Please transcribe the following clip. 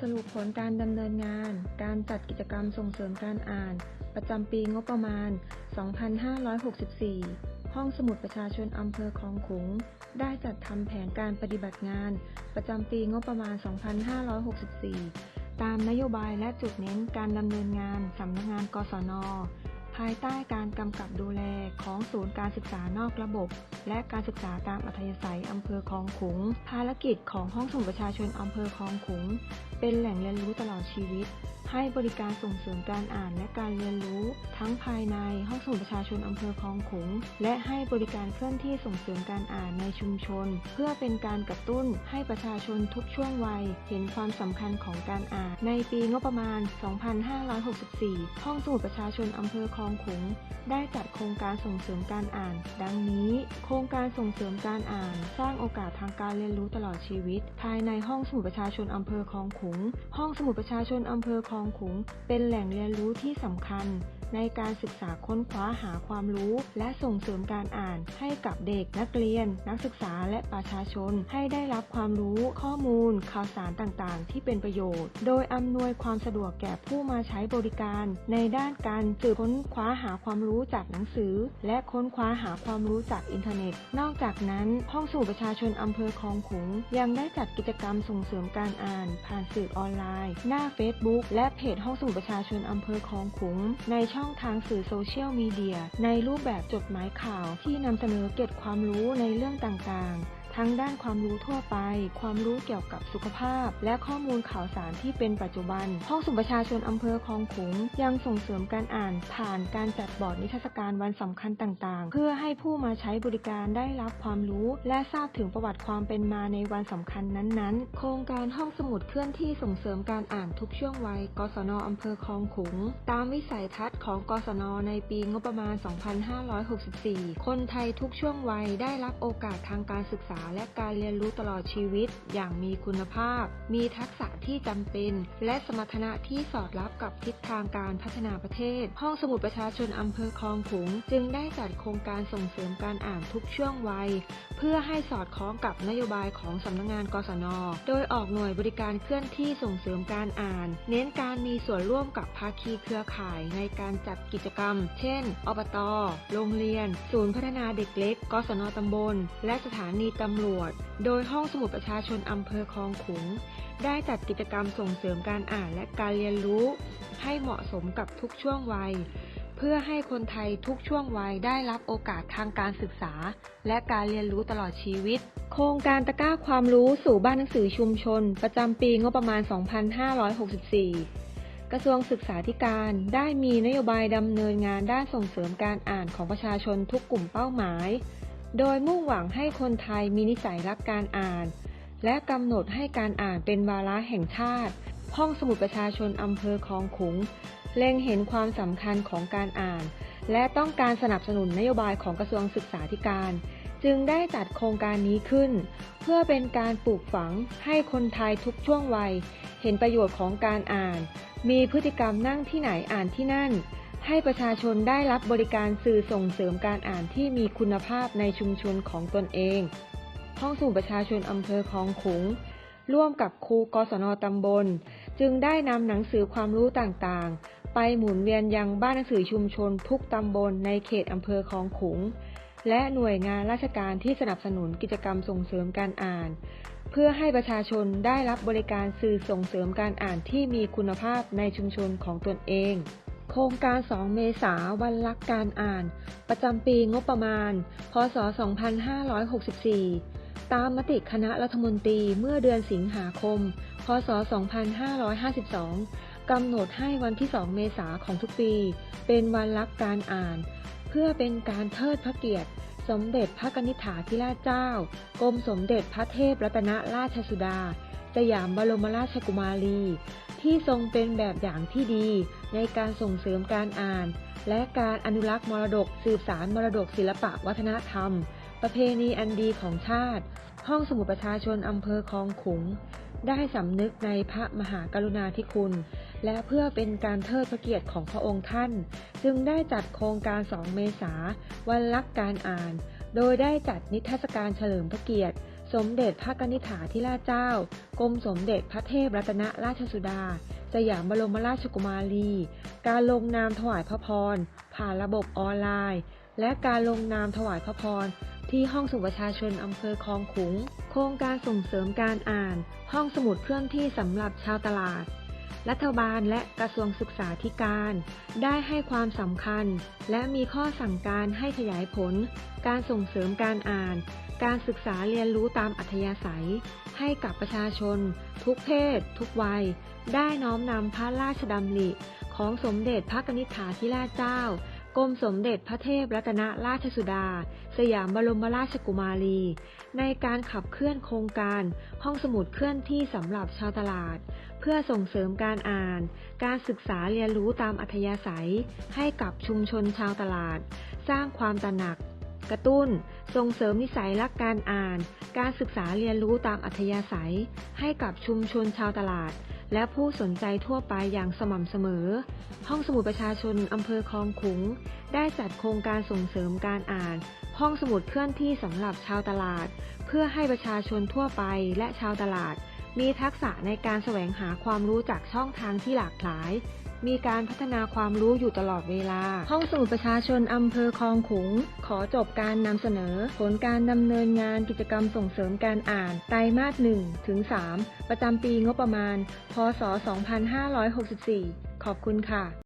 สรุปผลการดำเนินงาน การจัดกิจกรรมส่งเสริมการอ่าน ประจำปีงบประมาณ 2564 ห้องสมุดประชาชนอำเภอคลองขุง ได้จัดทำแผนการปฏิบัติงาน ประจำปีงบประมาณ 2564 ตามนโยบายและจุดเน้นการดำเนินงานสำนักงานกศน ภายใต้การกำกับดูแลของศูนย์การศึกษานอกระบบ และการศึกษาตามอัธยาศัยอำเภอคลองขุง ภารกิจของห้องสมุดประชาชนอำเภอคลองขุง เป็นแหล่งเรียนรู้ตลอดชีวิต ให้บริการส่งเสริมการอ่านและการเรียนรู้ ทั้งภายในห้องสมุดประชาชนอำเภอคลองขุง และให้บริการเคลื่อนที่ส่งเสริมการอ่านในชุมชน เพื่อเป็นการกระตุ้นให้ประชาชนทุกช่วงวัย เห็นความสำคัญของการอ่าน ในปีงบประมาณ 2564 ห้องสมุดประชาชนอำเภอคลองขุง ได้จัดโครงการส่งเสริมการอ่าน ดังนี้ โครงการส่งเสริมการอ่าน สร้างโอกาสทางการเรียนรู้ตลอดชีวิต ภายในห้องสมุดประชาชนอำเภอคลองขุง ห้องสมุดประชาชนอำเภอคลองขลุงเป็นแหล่งเรียนรู้ที่สำคัญ ในการศึกษาค้นคว้าหาความรู้ และส่งเสริมการอ่านให้กับเด็กนักเรียน นักศึกษาและประชาชน ให้ได้รับความรู้ข้อมูล ข่าวสารต่างๆ ที่เป็นประโยชน์ โดยอำนวยความสะดวกแก่ผู้มาใช้บริการ ในด้านการสืบค้นคว้าหาความรู้จากหนังสือ และค้นคว้าหาความรู้จากอินเทอร์เน็ต นอกจากนั้นห้องสมุดประชาชนอำเภอคลองขุง ยังได้จัดกิจกรรมส่งเสริมการอ่าน ผ่านสื่อออนไลน์ หน้า Facebook และ เพจห้องสมุดประชาชนอำเภอคลองขุง ในช่องทางสื่อโซเชียลมีเดียในรูปแบบจดหมายข่าวที่นำเสนอเก็บความรู้ในเรื่องต่างๆ ทั้งด้านความรู้ทั่วไป ความรู้เกี่ยวกับสุขภาพ และข้อมูลข่าวสารที่เป็นปัจจุบัน ห้องสุประชาชนอำเภอคลองขุงยังส่งเสริมการอ่านผ่านการจัดบอร์ดนิทรรศการวันสำคัญต่างๆ เพื่อให้ผู้มาใช้บริการได้รับความรู้ และทราบถึงประวัติความเป็นมาในวันสำคัญนั้นๆ โครงการห้องสมุดเคลื่อนที่ส่งเสริมการอ่านทุกช่วงวัย กศนอำเภอคลองขุง ตามวิสัยทัศน์ของกศนในปีงบประมาณ 2564 คนไทยทุกช่วงวัยได้รับโอกาสทางการศึกษาและการเรียนรู้ตลอดชีวิต อย่างมีคุณภาพ มีทักษะที่จำเป็น และสมรรถนะที่สอดรับกับทิศทางการพัฒนาประเทศ ห้องสมุดประชาชนอำเภอคลองขุง จึงได้จัดโครงการส่งเสริมการอ่านทุกช่วงวัย เพื่อให้สอดคล้องกับนโยบายของสำนักงานกศน โดยออกหน่วยบริการเคลื่อนที่ส่งเสริมการอ่าน เน้นการมีส่วนร่วมกับภาคีเครือข่ายในการจัดกิจกรรม เช่น อบต โรงเรียน ศูนย์พัฒนาเด็กเล็ก กศนตำบล และสถานีตำรวจ โดยห้องสมุดประชาชนอำเภอคลองขุง ได้จัดกิจกรรมส่งเสริมการอ่านและการเรียนรู้ ให้เหมาะสมกับทุกช่วงวัย เพื่อให้คนไทยทุกช่วงวัยได้รับโอกาสทางการศึกษา และการเรียนรู้ตลอดชีวิต โครงการตะกร้าความรู้สู่บ้านหนังสือชุมชน ประจำปีงบประมาณ 2564กระทรวงศึกษาธิการได้มีนโยบายดำเนินงานด้านส่งเสริมการอ่านของประชาชนทุกกลุ่มเป้าหมาย โดยมุ่งหวังให้คนไทยมีนิสัยรักการอ่าน และกำหนดให้การอ่านเป็นวาระแห่งชาติ ห้องสมุดประชาชนอำเภอคลองขุง เล็งเห็นความสำคัญของการอ่าน และต้องการสนับสนุนนโยบายของกระทรวงศึกษาธิการ จึงได้จัดโครงการนี้ขึ้น เพื่อเป็นการปลูกฝังให้คนไทยทุกช่วงวัย เห็นประโยชน์ของการอ่าน มีพฤติกรรมนั่งที่ไหนอ่านที่นั่น ให้ประชาชนได้รับบริการสื่อส่งเสริมการอ่านที่มีคุณภาพในชุมชนของตนเอง ห้องสมุดประชาชนอำเภอคลองขุง ร่วมกับครูกศนตำบล จึงได้นำหนังสือความรู้ต่างๆ ไปหมุนเวียนยังบ้านหนังสือชุมชนทุกตำบลในเขตอำเภอคลองขุง และหน่วยงานราชการที่สนับสนุนกิจกรรมส่งเสริมการอ่าน เพื่อให้ประชาชนได้รับบริการสื่อส่งเสริมการอ่านที่มีคุณภาพในชุมชนของตนเอง โครงการ 2 เมษาวันรักการอ่าน ประจำปีงบประมาณ พศ 2564 ตามมติคณะรัฐมนตรีเมื่อเดือนสิงหาคม พศ 2552 กำหนดให้วันที่ 2 เมษาของทุกปี เป็นวันรักการอ่าน เพื่อเป็นการเทิดพระเกียรติ สมเด็จพระกนิษฐาธิราชเจ้า กรมสมเด็จพระเทพรัตนราชสุดา สยามบรมราชกุมารี ที่ทรงเป็นแบบอย่างที่ดี ในการส่งเสริมการอ่าน และการอนุรักษ์มรดกสืบสารมรดกศิลปะวัฒนธรรม ประเพณีอันดีของชาติ ห้องสมุดประชาชนอำเภอคลองขุง ได้สำนึกในพระมหากรุณาธิคุณ และเพื่อเป็นการเทิดพระเกียรติของพระองค์ท่าน จึงได้จัดโครงการ 2 เมษาวันรักการอ่าน โดยได้จัดนิทรรศการเฉลิมพระเกียรติ สมเด็จพระกนิษฐาธิราชเจ้า กรมสมเด็จพระเทพรัตนราชสุดา สยามบรมราชกุมารี การลงนามถวายพระพร ผ่านระบบออนไลน์ และการลงนามถวายพระพร ที่ห้องสุประชาชนอำเภอคลองขุง โครงการส่งเสริมการอ่าน ห้องสมุดเคลื่อนที่สำหรับชาวตลาด รัฐบาลและกระทรวงศึกษาธิการ ได้ให้ความสำคัญ และมีข้อสั่งการให้ขยายผล การส่งเสริมการอ่าน การศึกษาเรียนรู้ตามอัธยาศัย ให้กับประชาชน ทุกเพศ ทุกวัย ได้น้อมนำพระราชดำริของสมเด็จพระกนิษฐาธิราชเจ้า กรมสมเด็จพระเทพรัตนราชสุดา สยามบรมราชกุมารี ในการขับเคลื่อนโครงการ ห้องสมุดเคลื่อนที่สำหรับชาวตลาด เพื่อส่งเสริมการอ่าน การศึกษาเรียนรู้ตามอัธยาศัย ให้กับชุมชนชาวตลาด สร้างความตระหนัก กระตุ้น ส่งเสริมนิสัยรักการอ่าน การศึกษาเรียนรู้ตามอัธยาศัย ให้กับชุมชนชาวตลาด และผู้สนใจทั่วไปอย่างสม่ำเสมอ ห้องสมุดประชาชนอำเภอคลองขุง ได้จัดโครงการส่งเสริมการอ่าน ห้องสมุดเคลื่อนที่สำหรับชาวตลาด เพื่อให้ประชาชนทั่วไปและชาวตลาด มีทักษะในการแสวงหาความรู้จากช่องทางที่หลากหลาย มีการพัฒนาความรู้อยู่ตลอดเวลา ห้องสมุดประชาชนอำเภอคลองขุง ขอจบการนำเสนอ ผลการดำเนินงานกิจกรรมส่งเสริมการอ่าน ไตรมาส1ถึง3ประจำปีงบประมาณ พศ 2564 ขอบคุณค่ะ